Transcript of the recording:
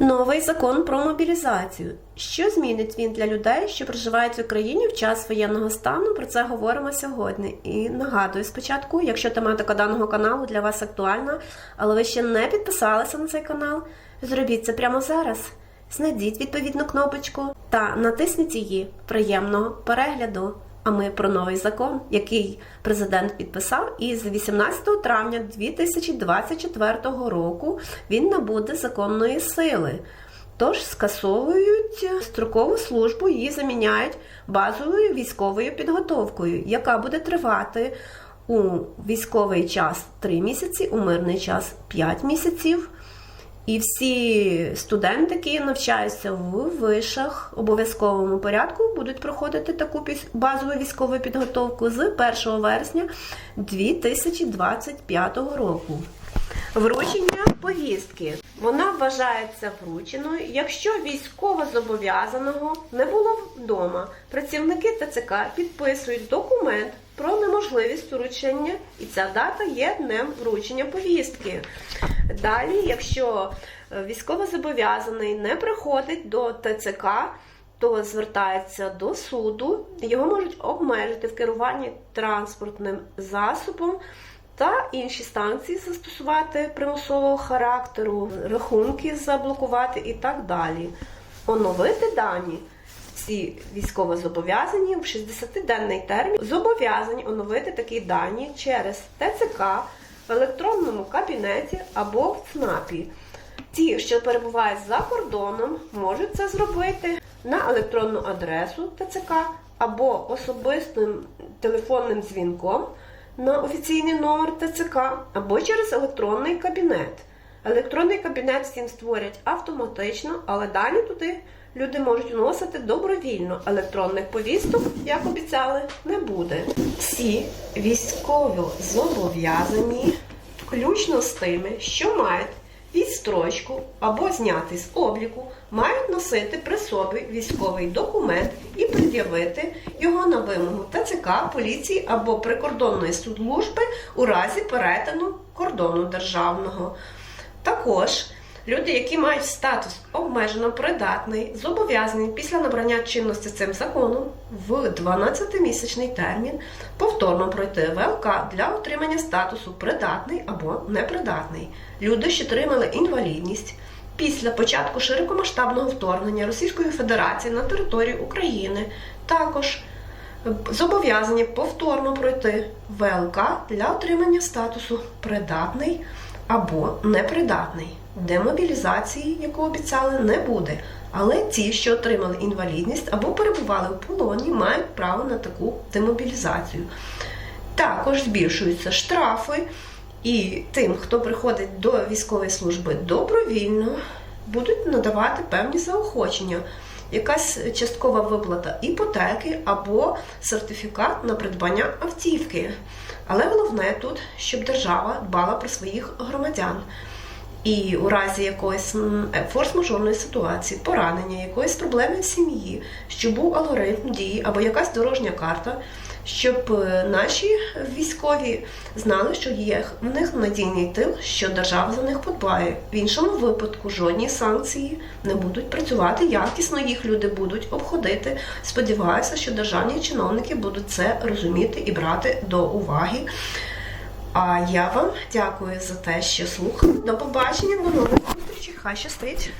Новий закон про мобілізацію. Що змінить він для людей, що проживають в Україні в час воєнного стану? Про це говоримо сьогодні. І нагадую спочатку, якщо тематика даного каналу для вас актуальна, але ви ще не підписалися на цей канал, зробіть це прямо зараз. Знайдіть відповідну кнопочку та натисніть її приємного перегляду. А ми про новий закон, який президент підписав, і з 18 травня 2024 року він набуде законної сили. Тож скасовують строкову службу, її заміняють базовою військовою підготовкою, яка буде тривати у військовий час 3 місяці, у мирний час 5 місяців. І всі студенти, які навчаються в вишах обов'язковому порядку, будуть проходити таку базову військову підготовку з 1 вересня 2025 року. Вручення повістки. Вона вважається врученою, якщо військовозобов'язаного не було вдома. Працівники ТЦК підписують документ про неможливість вручення, і ця дата є днем вручення повістки. Далі, якщо е, військовозобов'язаний не приходить до ТЦК, то звертається до суду, його можуть обмежити в керуванні транспортним засобом та інші санкції застосувати примусового характеру, рахунки заблокувати і так далі. Оновити дані. Всі військовозобов'язані в 60-денний термін зобов'язані оновити такі дані через ТЦК в електронному кабінеті або в ЦНАПі. Ті, що перебувають за кордоном, можуть це зробити на електронну адресу ТЦК або особистим телефонним дзвінком на офіційний номер ТЦК або через електронний кабінет. Електронний кабінет всім створять автоматично, але далі туди люди можуть вносити добровільно. Електронних повісток, як обіцяли, не буде. Всі військові зобов'язані, включно з тими, що мають відстрочку або зняти з обліку, мають носити при собі військовий документ і пред'явити його на вимогу ТЦК, поліції або прикордонної служби у разі перетину кордону державного. Також люди, які мають статус обмежено придатний, зобов'язані після набрання чинності цим законом в 12-місячний термін повторно пройти ВЛК для отримання статусу придатний або непридатний. Люди, що отримали інвалідність після початку широкомасштабного вторгнення Російської Федерації на територію України, також зобов'язані повторно пройти ВЛК для отримання статусу придатний або непридатний. Демобілізації, яку обіцяли, не буде. Але ті, що отримали інвалідність або перебували в полоні, мають право на таку демобілізацію. Також збільшуються штрафи, і тим, хто приходить до військової служби добровільно, будуть надавати певні заохочення. Якась часткова виплата іпотеки або сертифікат на придбання автівки. Але головне тут, щоб держава дбала про своїх громадян. І у разі якоїсь е, форс-мажорної ситуації, поранення, якоїсь проблеми в сім'ї, щоб був алгоритм дії або якась дорожня карта, щоб е, наші військові знали, що є в них надійний тил, що держава за них подбає. В іншому випадку жодні санкції не будуть працювати якісно, їх люди будуть обходити. Сподіваюся, що державні чиновники будуть це розуміти і брати до уваги. А я вам дякую за те, що слухали. До побачення, до нових зустрічей. Хай щастить!